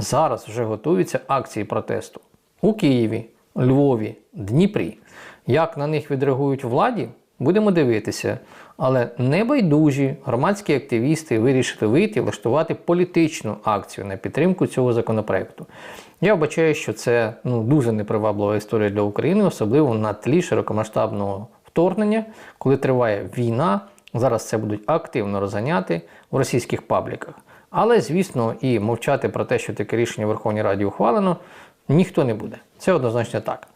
Зараз вже готуються акції протесту у Києві, Львові, Дніпрі. Як на них відреагують владі, будемо дивитися. Але небайдужі громадські активісти вирішили вийти і влаштувати політичну акцію на підтримку цього законопроекту. Я вбачаю, що це ну, дуже неприваблива історія для України, особливо на тлі широкомасштабного вторгнення, коли триває війна. Зараз це будуть активно розганяти в російських пабліках. Але, звісно, і мовчати про те, що таке рішення Верховній Раді ухвалено, ніхто не буде. Це однозначно так.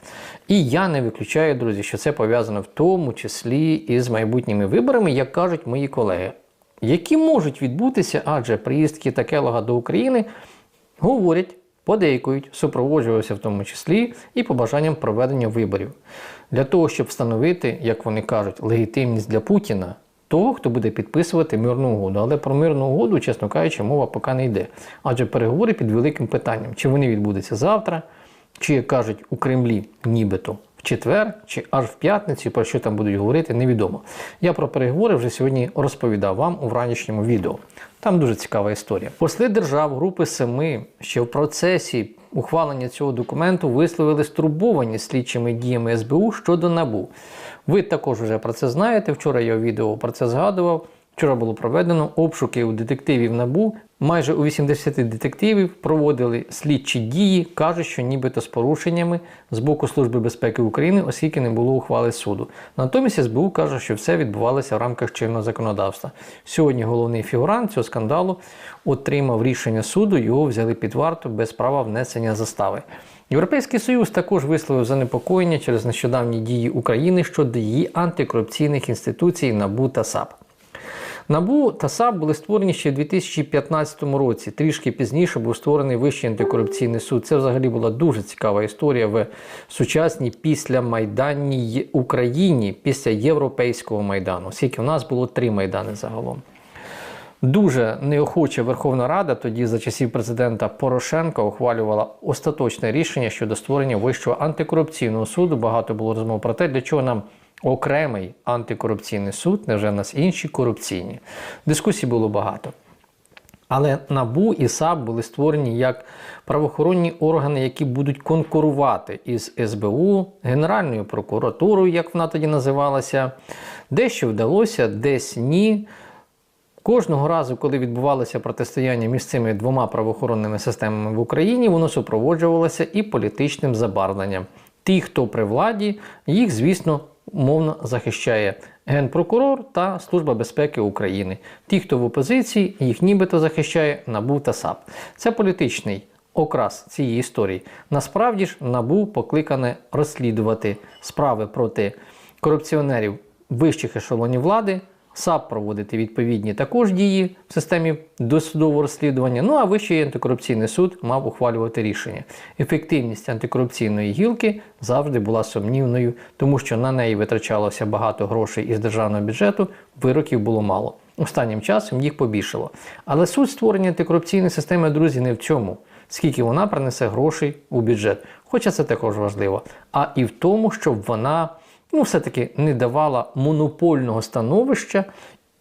І я не виключаю, друзі, що це пов'язано в тому числі із майбутніми виборами, як кажуть мої колеги, які можуть відбутися, адже приїзд Кіта Келога до України говорять, подейкують, супроводжувався в тому числі і побажанням проведення виборів. Для того, щоб встановити, як вони кажуть, легітимність для Путіна, того, хто буде підписувати мирну угоду. Але про мирну угоду, чесно кажучи, мова поки не йде. Адже переговори під великим питанням, чи вони відбудуться завтра, чи як кажуть у Кремлі, нібито в четвер, чи аж в п'ятницю, про що там будуть говорити, невідомо. Я про переговори вже сьогодні розповідав вам у вранішньому відео. Там дуже цікава історія. Посли держав групи Семи ще в процесі ухвалення цього документу висловили стурбовані слідчими діями СБУ щодо НАБУ. Ви також вже про це знаєте. Вчора я у відео про це згадував. Вчора було проведено обшуки у детективів НАБУ. Майже у 80 детективів проводили слідчі дії, кажуть, що нібито з порушеннями з боку Служби безпеки України, оскільки не було ухвали суду. Натомість СБУ каже, що все відбувалося в рамках чинного законодавства. Сьогодні головний фігурант цього скандалу отримав рішення суду, його взяли під варту без права внесення застави. Європейський Союз також висловив занепокоєння через нещодавні дії України щодо її антикорупційних інституцій НАБУ та САП. НАБУ та САП були створені ще в 2015 році. Трішки пізніше був створений Вищий антикорупційний суд. Це взагалі була дуже цікава історія в сучасній післямайданній Україні після Європейського майдану, оскільки в нас було три майдани загалом. Дуже неохоче Верховна Рада тоді за часів президента Порошенка ухвалювала остаточне рішення щодо створення вищого антикорупційного суду. Багато було розмов про те, для чого нам окремий антикорупційний суд, невже в нас інші корупційні. Дискусій було багато. Але НАБУ і САП були створені як правоохоронні органи, які будуть конкурувати із СБУ, Генеральною прокуратурою, як вона тоді називалася. Дещо вдалося, десь ні. Кожного разу, коли відбувалося протистояння між цими двома правоохоронними системами в Україні, воно супроводжувалося і політичним забарвленням. Ті, хто при владі, їх, звісно, мовно захищає Генпрокурор та Служба безпеки України. Ті, хто в опозиції, їх нібито захищає НАБУ та САП. Це політичний окрас цієї історії. Насправді ж НАБУ покликане розслідувати справи проти корупціонерів вищих ешелонів влади. САП проводити відповідні також дії в системі досудового розслідування. Ну а Вищий антикорупційний суд мав ухвалювати рішення. Ефективність антикорупційної гілки завжди була сумнівною, тому що на неї витрачалося багато грошей із державного бюджету, вироків було мало. Останнім часом їх побільшало. Але суть створення антикорупційної системи, друзі, не в цьому, скільки вона принесе грошей у бюджет. Хоча це також важливо, а і в тому, щоб вона ну, все-таки не давала монопольного становища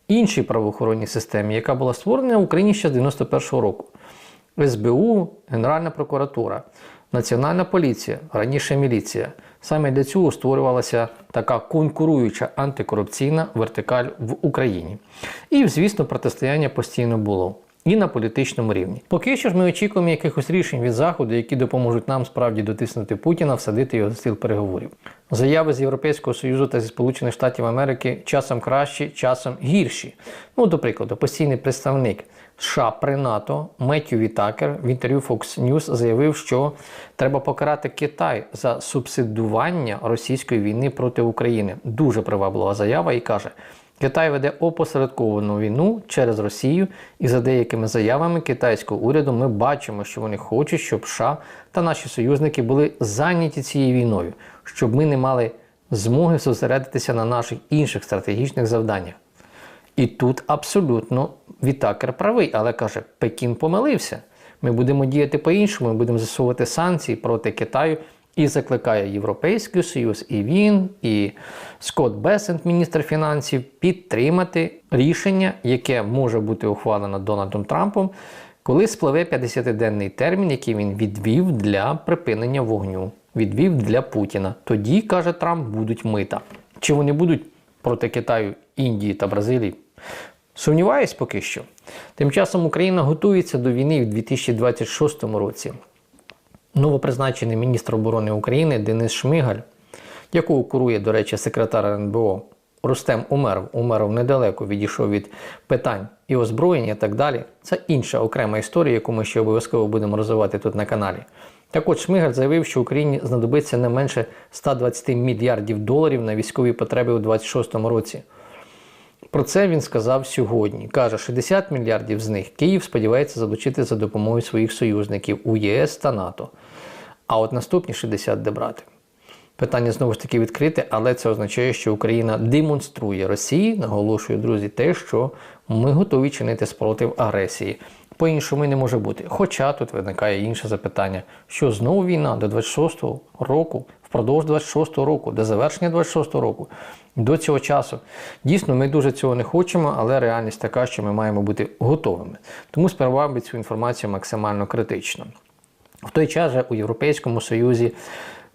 іншій правоохоронній системі, яка була створена в Україні ще з 91-го року. СБУ, Генеральна прокуратура, Національна поліція, раніше міліція. Саме для цього створювалася така конкуруюча антикорупційна вертикаль в Україні. І, звісно, протистояння постійно було. І на політичному рівні. Поки що ж ми очікуємо якихось рішень від Заходу, які допоможуть нам справді дотиснути Путіна, всадити його за стіл переговорів. Заяви з Європейського Союзу та зі Сполучених Штатів Америки часом кращі, часом гірші. Ну, до прикладу, постійний представник США при НАТО Меттю Вітакер в інтерв'ю Fox News заявив, що треба покарати Китай за субсидування російської війни проти України. Дуже приваблива заява і каже. Китай веде опосередковану війну через Росію, і за деякими заявами китайського уряду ми бачимо, що вони хочуть, щоб США та наші союзники були зайняті цією війною, щоб ми не мали змоги зосередитися на наших інших стратегічних завданнях. І тут абсолютно Вітакер правий, але каже, Пекін помилився. Ми будемо діяти по-іншому, ми будемо засовувати санкції проти Китаю. І закликає Європейський Союз, і він, і Скотт Бесент, міністр фінансів, підтримати рішення, яке може бути ухвалено Дональдом Трампом, коли спливе 50-денний термін, який він відвів для припинення вогню, відвів для Путіна. Тоді, каже Трамп, будуть мита. Чи вони будуть проти Китаю, Індії та Бразилії? Сумніваюсь поки що. Тим часом Україна готується до війни в 2026 році. Новопризначений міністр оборони України Денис Шмигаль, якого курує, до речі, секретар РНБО Рустем Умеров. Умеров недалеко відійшов від питань і озброєння і так далі. Це інша окрема історія, яку ми ще обов'язково будемо розвивати тут на каналі. Так от Шмигаль заявив, що Україні знадобиться не менше 120 мільярдів доларів на військові потреби у 2026 році. Про це він сказав сьогодні. Каже, 60 мільярдів з них Київ сподівається залучити за допомогою своїх союзників у ЄС та НАТО. А от наступні 60 де брати. Питання знову ж таки відкрите, але це означає, що Україна демонструє Росії, наголошую, друзі, те, що ми готові чинити спротив агресії. По-іншому не може бути. Хоча тут виникає інше запитання: що знову війна до 26-го року, впродовж 26-го року, до завершення 26-го року, до цього часу. Дійсно, ми дуже цього не хочемо, але реальність така, що ми маємо бути готовими. Тому сприймав цю інформацію максимально критично. В той час же у Європейському Союзі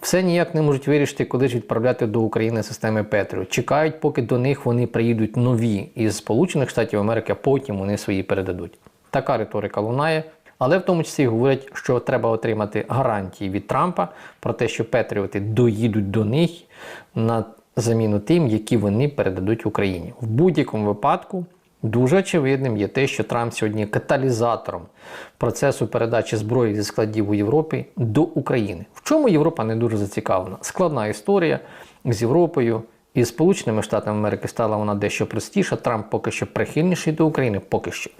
все ніяк не можуть вирішити, коли ж відправляти до України системи Петріот. Чекають, поки до них вони приїдуть нові із Сполучених Штатів Америки, а потім вони свої передадуть. Така риторика лунає. Але в тому числі говорять, що треба отримати гарантії від Трампа про те, що Петріоти доїдуть до них на заміну тим, які вони передадуть Україні. В будь-якому випадку дуже очевидним є те, що Трамп сьогодні є каталізатором процесу передачі зброї зі складів у Європі до України. В чому Європа не дуже зацікавлена? Складна історія з Європою. І Сполученими Штатами Америки стала вона дещо простіша. Трамп поки що прихильніший до України. Поки що.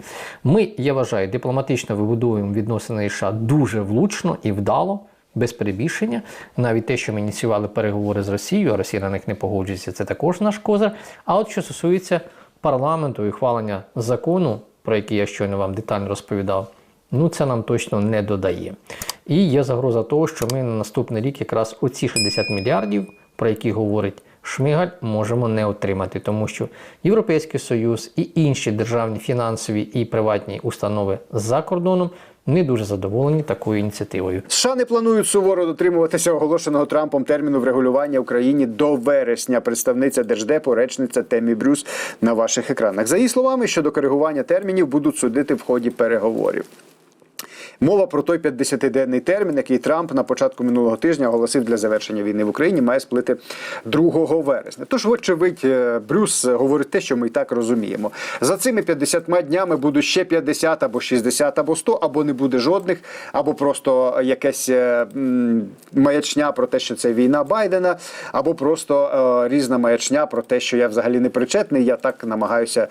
Ми, я вважаю, дипломатично вибудовуємо відносини США дуже влучно і вдало, без перебільшення. Навіть те, що ми ініціювали переговори з Росією, а Росія на них не погоджується, це також наш козир. А от що стосується парламенту і ухвалення закону, про який я щойно вам детально розповідав, ну це нам точно не додає. І є загроза того, що ми на наступний рік якраз оці 60 мільярдів, про які говорить Шмигаль, можемо не отримати, тому що Європейський Союз і інші державні фінансові і приватні установи за кордоном не дуже задоволені такою ініціативою. США не планують суворо дотримуватися оголошеного Трампом терміну врегулювання Україні до вересня. Представниця держдепу, речниця Темі Брюс на ваших екранах. За її словами, щодо коригування термінів будуть судити в ході переговорів. Мова про той 50-денний термін, який Трамп на початку минулого тижня оголосив для завершення війни в Україні, має сплити 2 вересня. Тож, вочевидь, е, Брюс говорить те, що ми і так розуміємо. За цими 50 днями будуть ще 50 або 60, або 100, або не буде жодних, або просто якась е, маячня про те, що це війна Байдена, або просто е, різна маячня про те, що я взагалі не причетний. Я так намагаюся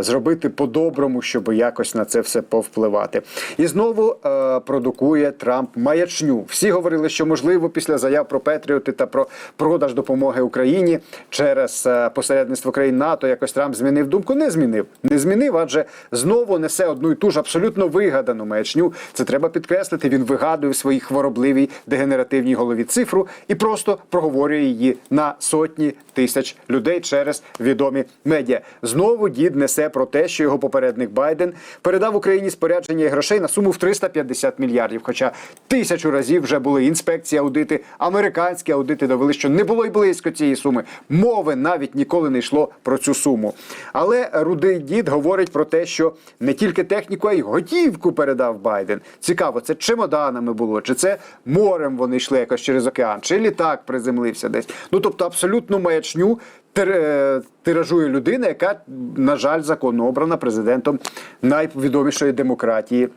зробити по-доброму, щоб якось на це все повпливати. І знову е, продукує Трамп маячню. Всі говорили, що можливо після заяв про Петріоти та про продаж допомоги Україні через е, посередництво країн НАТО якось Трамп змінив думку. Не змінив, не змінив, адже знову несе одну і ту ж абсолютно вигадану маячню. Це треба підкреслити. Він вигадує в своїй хворобливій дегенеративній голові цифру і просто проговорює її на сотні тисяч людей через відомі медіа. Знову дід несе про те, що його попередник Байден передав Україні спорядження і грошей на суму в 350 мільярдів. Хоча тисячу разів вже були інспекції, аудити, американські аудити довели, що не було й близько цієї суми. Мови навіть ніколи не йшло про цю суму. Але рудий дід говорить про те, що не тільки техніку, а й готівку передав Байден. Цікаво, це чемоданами було, чи це морем вони йшли якось через океан, чи літак приземлився десь. Ну тобто абсолютну маячню е, тиражує людина, яка, на жаль, законно обрана президентом найвідомішої демократії.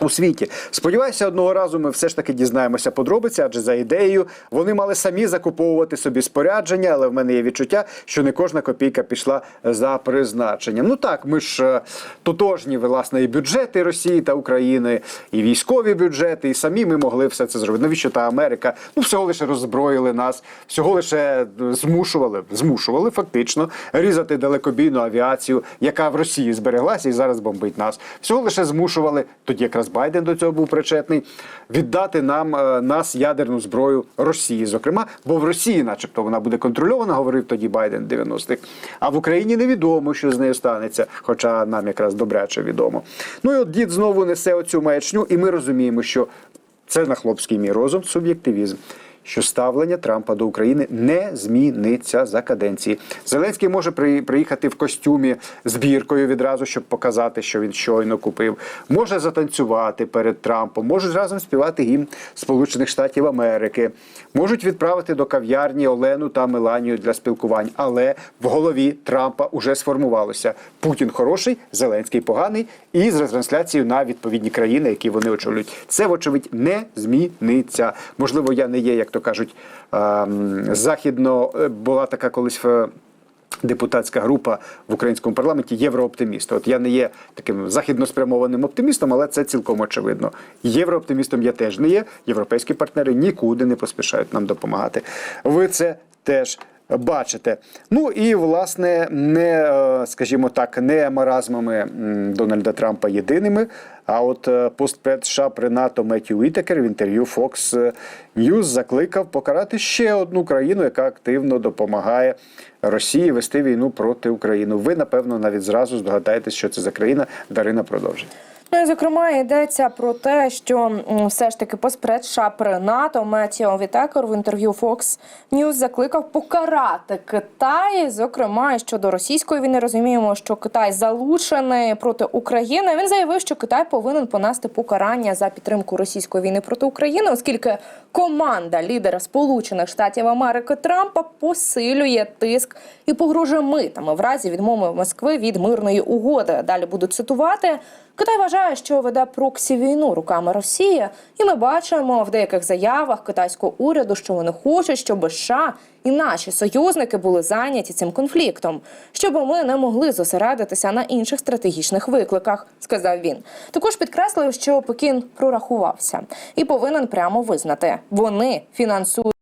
У світі сподіваюся, одного разу ми все ж таки дізнаємося подробиці, адже за ідеєю вони мали самі закуповувати собі спорядження, але в мене є відчуття, що не кожна копійка пішла за призначенням. Ну так, ми ж е, тотожні власне і бюджети Росії та України, і військові бюджети, і самі ми могли все це зробити. Навіщо та Америка? Ну всього лише роззброїли нас, всього лише е, змушували, змушували фактично різати далекобійну авіацію, яка в Росії збереглася і зараз бомбить нас. Всього лише змушували тоді якраз якраз Байден до цього був причетний, віддати нам е, нас ядерну зброю Росії, зокрема, бо в Росії, начебто, вона буде контрольована, говорив тоді Байден 90-х. А в Україні невідомо, що з нею станеться, хоча нам якраз добряче відомо. Ну і от дід знову несе оцю маячню, і ми розуміємо, що це на хлопський мій розум, суб'єктивізм. Що ставлення Трампа до України не зміниться за каденції. Зеленський може приїхати в костюмі з біркою відразу, щоб показати, що він щойно купив. Може затанцювати перед Трампом, можуть разом співати гімн Сполучених Штатів Америки, можуть відправити до кав'ярні Олену та Меланію для спілкувань. Але в голові Трампа уже сформувалося Путін хороший, Зеленський поганий, і з ретрансляцією на відповідні країни, які вони очолюють. Це, вочевидь, не зміниться. Можливо, я не є, як то кажуть, ем, західно е, була така колись. е, Депутатська група в українському парламенті єврооптиміст. От я не є таким західноспрямованим оптимістом, але це цілком очевидно. Єврооптимістом я теж не є. Європейські партнери нікуди не поспішають нам допомагати. Ви це теж бачите. Ну і власне не, е, скажімо так, не маразмами Дональда Трампа єдиними. А от е, постпред США при НАТО Меттью Вітекер в інтерв'ю Fox News закликав покарати ще одну країну, яка активно допомагає Росії вести війну проти України. Ви напевно навіть зразу здогадаєтесь, що це за країна. Дарина продовжить. Ну і зокрема йдеться про те, що все ж таки поспред при НАТО Меттіо Вітекер в інтерв'ю Fox News закликав покарати Китай. Зокрема, щодо російської війни розуміємо, що Китай залучений проти України. Він заявив, що Китай повинен понести покарання за підтримку російської війни проти України, оскільки команда лідера Сполучених Штатів Америки Трампа посилює тиск і погрожує митами в разі відмови Москви від мирної угоди. Далі буду цитувати. Китай вважає, що веде проксі війну руками Росії, і ми бачимо в деяких заявах китайського уряду, що вони хочуть, щоб США і наші союзники були зайняті цим конфліктом, щоб ми не могли зосередитися на інших стратегічних викликах, сказав він. Також підкреслив, що Пекін прорахувався і повинен прямо визнати, вони фінансують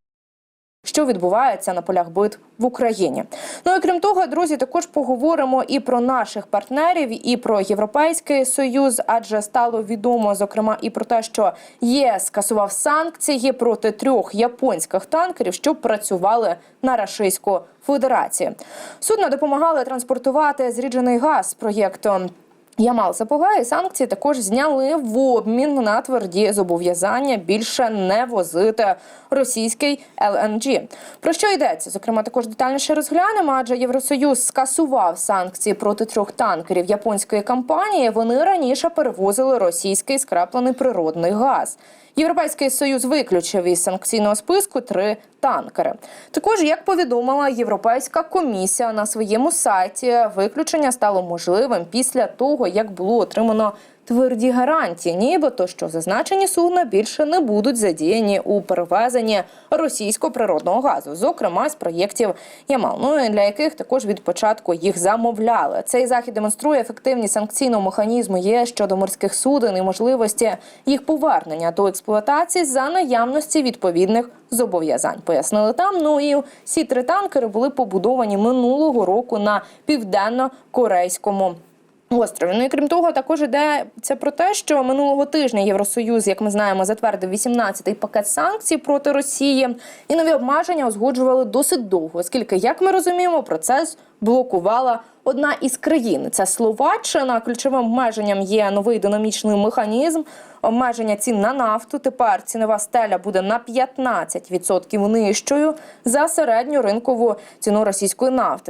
що відбувається на полях битв в Україні. Ну і крім того, друзі, також поговоримо і про наших партнерів, і про європейський союз, адже стало відомо зокрема і про те, що ЄС скасував санкції проти трьох японських танкерів, що працювали на Рашистську Федерацію. Судна допомагали транспортувати зріджений газ проєкту. Ямал Сапога і санкції також зняли в обмін на тверді зобов'язання більше не возити російський ЛНГ. Про що йдеться? Зокрема, також детальніше розглянемо, адже Євросоюз скасував санкції проти трьох танкерів японської компанії. Вони раніше перевозили російський скраплений природний газ. Європейський союз виключив із санкційного списку три танкери. Також, як повідомила Європейська комісія на своєму сайті, виключення стало можливим після того, як було отримано тверді гарантії, нібито що зазначені судна більше не будуть задіяні у перевезенні російського природного газу, зокрема з проєктів Ямал, ну для яких також від початку їх замовляли. Цей захід демонструє ефективність санкційного механізму ЄС щодо морських суден і можливості їх повернення до експлуатації за наявності відповідних зобов'язань. Пояснили там. Ну і всі три танкери були побудовані минулого року на південно-корейському острові. Ну і крім того, також йдеться про те, що минулого тижня Євросоюз, як ми знаємо, затвердив 18-й пакет санкцій проти Росії, і нові обмеження узгоджували досить довго, оскільки, як ми розуміємо, процес блокувала одна із країн. Це Словаччина. Ключовим обмеженням є новий динамічний механізм. Обмеження цін на нафту. Тепер цінова стеля буде на 15% нижчою за середню ринкову ціну російської нафти.